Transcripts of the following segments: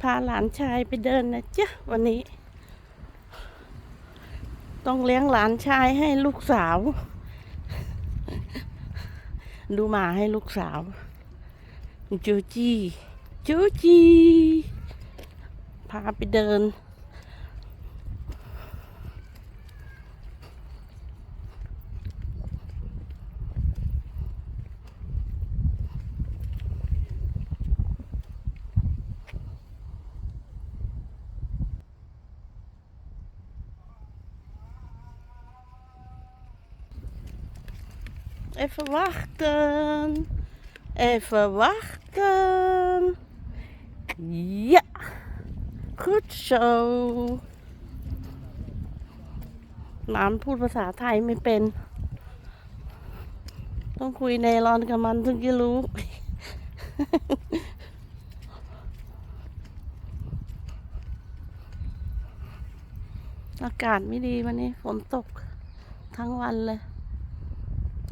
พาหลานชายไปเดินนะจ๊ะวันนี้ ต้องเลี้ยงหลานชายให้ลูกสาว ดูหมาให้ลูกสาว จูจี้จูจี้พาไปเดิน Even wachten. Even wachten. Ja. Goed zo. หลานพูดภาษาไทยไม่เป็น ต้องคุยในรอนกับมันถึงจะรู้ อากาศไม่ดีวันนี้ฝนตกทั้งวันเลย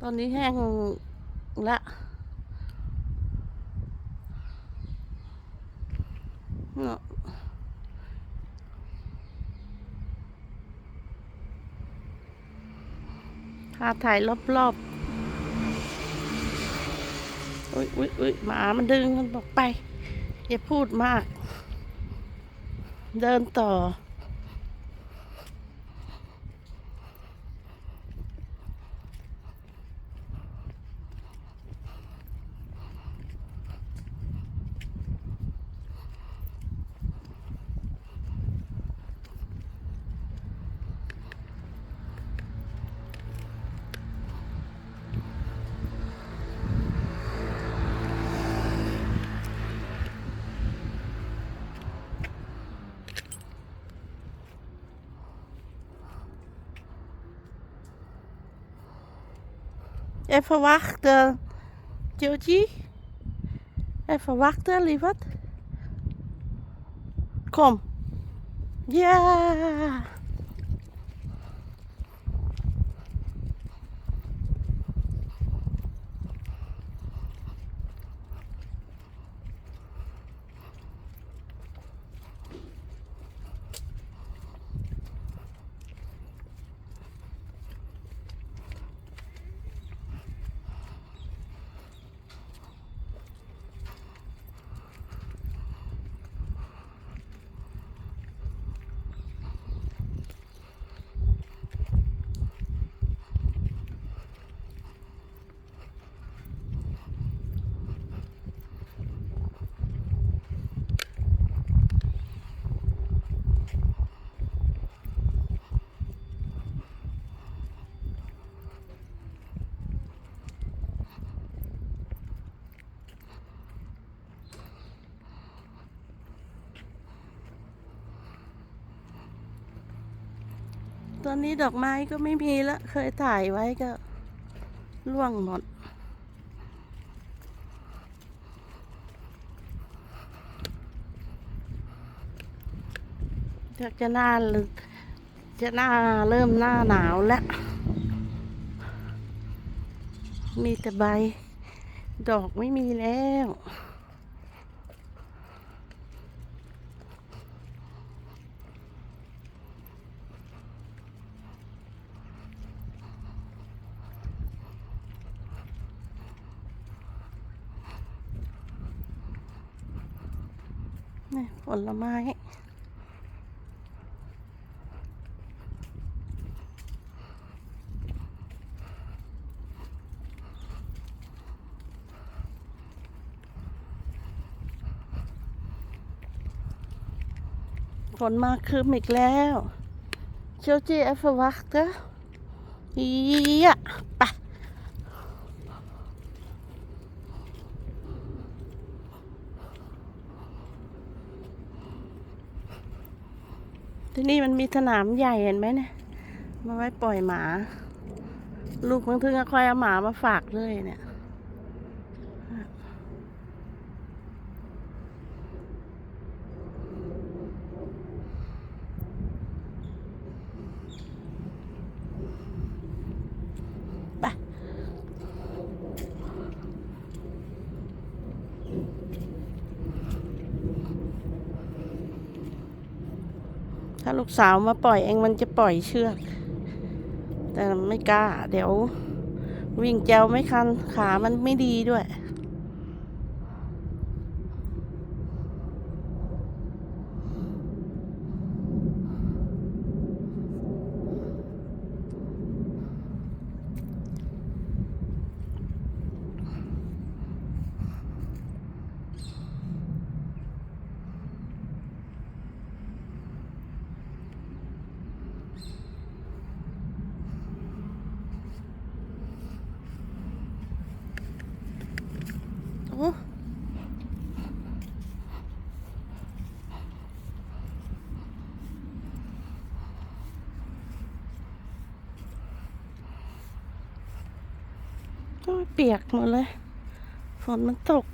ตอนนี้แห้งละเนาะพาถ่ายรอบๆอุ้ยอุ้ยอุ้ยหมามันดึงมันบอกไป อย่าพูดมาก เดินต่อ Even wachten. Joji. Even wachten, lieverd. Kom. Ja. ตอนนี้ดอกไม้ก็ไม่มีละ เคยถ่ายไว้ก็ร่วงหมดจะจะหน้าจะหน้าเริ่มหน้าหนาวแล้ว มีแต่ใบ ดอกไม่มีแล้ว นี่ ผลไม้ฝนมาคืมอีกแล้ว เชียวจีเอฟวักเตออียะไปะ ที่นี่มันมีสนามใหญ่เห็นไหมเนี่ย มาไว้ปล่อยหมา ลูกบางทีก็คอยเอาหมามาฝากเลยเนี่ย ถ้าลูกสาวมาปล่อยเองมันจะปล่อยเชือก แต่ไม่กล้า เดี๋ยว วิ่งแจวไม่คัน ขามันไม่ดีด้วย เปียกหมดเลย ฝนมันตก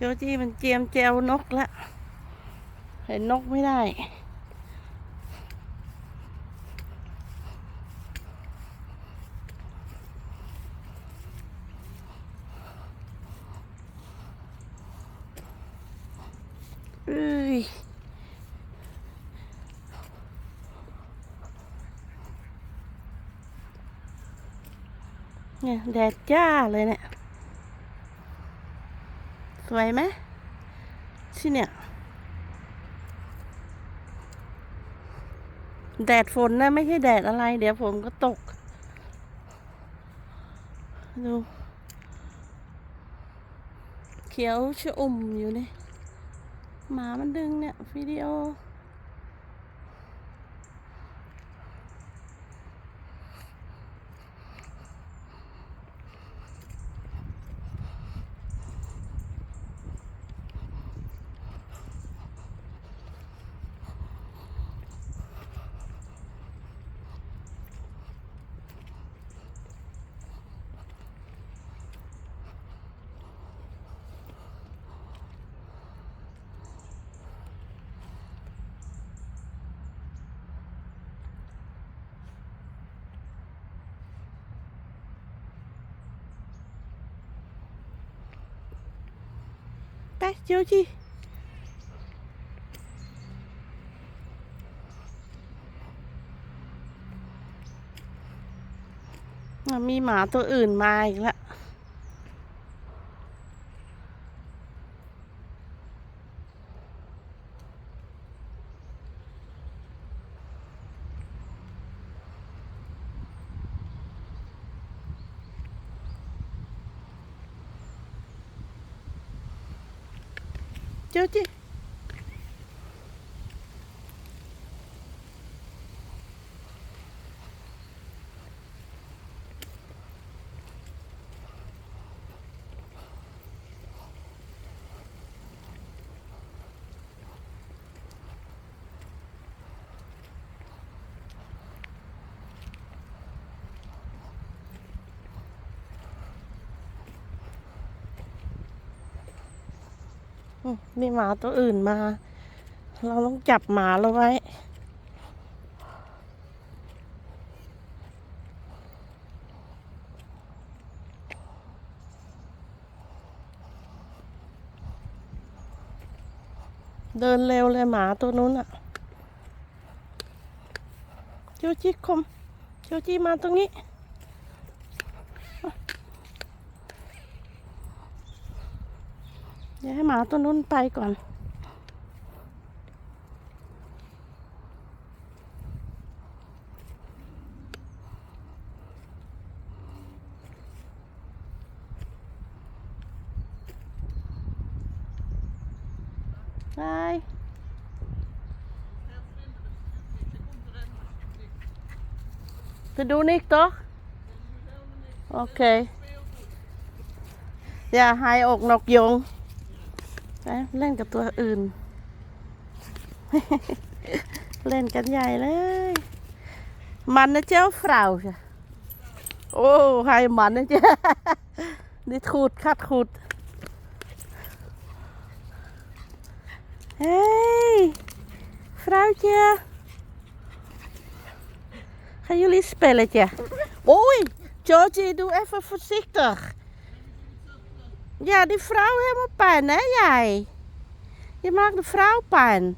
โจจี้มันเจียมแจวนกละ เห็นนกไม่ได้ เอ้ย เนี่ยแดดจ้าเลยเนี่ย สวยไหมที่เนี่ย แดดฝนนะ ไม่ใช่แดดอะไร เดี๋ยวฝนก็ตก ดู เขียวชะอุ่มอยู่นี่หมามันดึงเนี่ย วิดีโอ ไปโจจีอะมีหมาตัวอื่นมาอีกแล้ว โจ มีหมาตัวอื่นมา เราต้องจับหมาเราไว้ เดินเร็วเลยหมาตัวนู้นอะโจจิคมโจจิมาตรงนี้ ดี๋ยวให้หมาตัวนู้นไปก่อน Bye. We doen niks toch? Oké. Ja, hij ook nog jong. เล่นกับตัวอื่น เล่นกันใหญ่เลย มันนะเจ้าฝร่วจ้ะโอ้ใครมันนะเจ้านี่ขุดคัดขุดเฮ้ยฝร่เจ้าให้ยูลิสเปลเลยจ้าโอ้ยจอจีดูเอฟเฟอร์ซิกตอร์ Ja, die vrouw helemaal pijn, hè jij? Je maakt de vrouw pijn.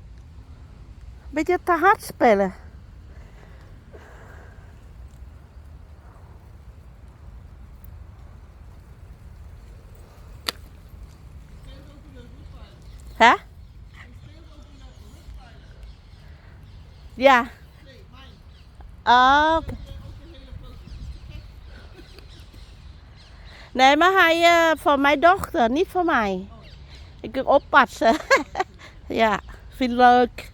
Beetje te hard spelen. Hè? Ja. Oh, oké. Nee, maar hij eh, voor mijn dochter, niet voor mij. Ik kan oppassen. ja, vind ik leuk.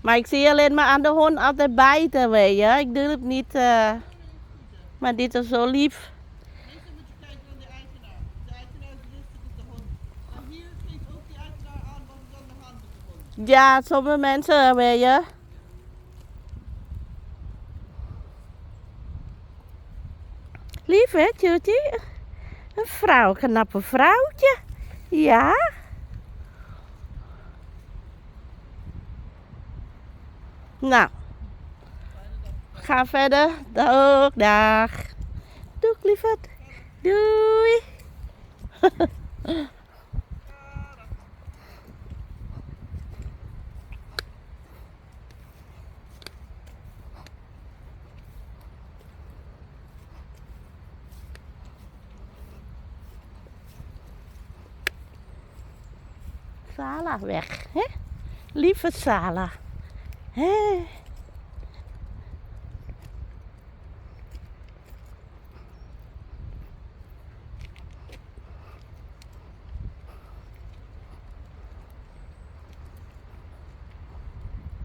Maar ik zie alleen maar aan de hond altijd bijten, weet je. Ik doe het niet. eh, maar dit is zo lief. Meestal moet je kijken naar de eigenaar. De eigenaar is rustig op de hond. En hier geeft ook die eigenaar aan wat er aan de hand is met de hond. Ja, sommige mensen, weet je. Lief, hè, Tutie? Een vrouw, een knappe vrouwtje. Ja. Nou. Ga verder. Dag, dag. Doeg, lieverd. Doei. Sala weg, hè? Lieve Sala. Hè?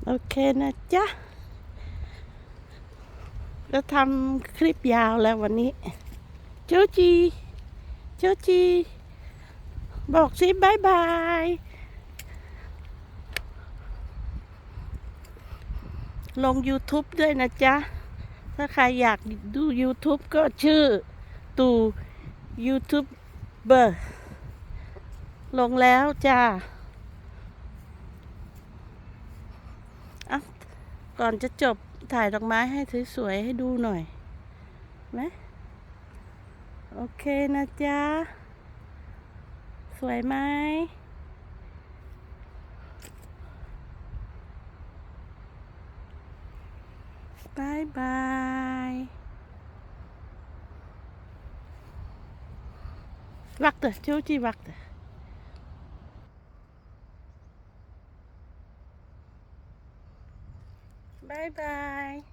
โอเคนะจ๊ะจะทำคลิปยาวแล้ววันนี้ โจจี โจจี บอกสิบายบาย ลง YouTube ด้วยนะจ๊ะ ถ้าใครอยากดู YouTube ก็ชื่อตู่ YouTuber ลงแล้วจ้าอะก่อนจะจบถ่ายดอกไม้ให้สวยๆให้ดูหน่อยไหมโอเคนะจ๊ะ สวยไหม Bye bye. Wachten, Georgie, wachten. Bye bye.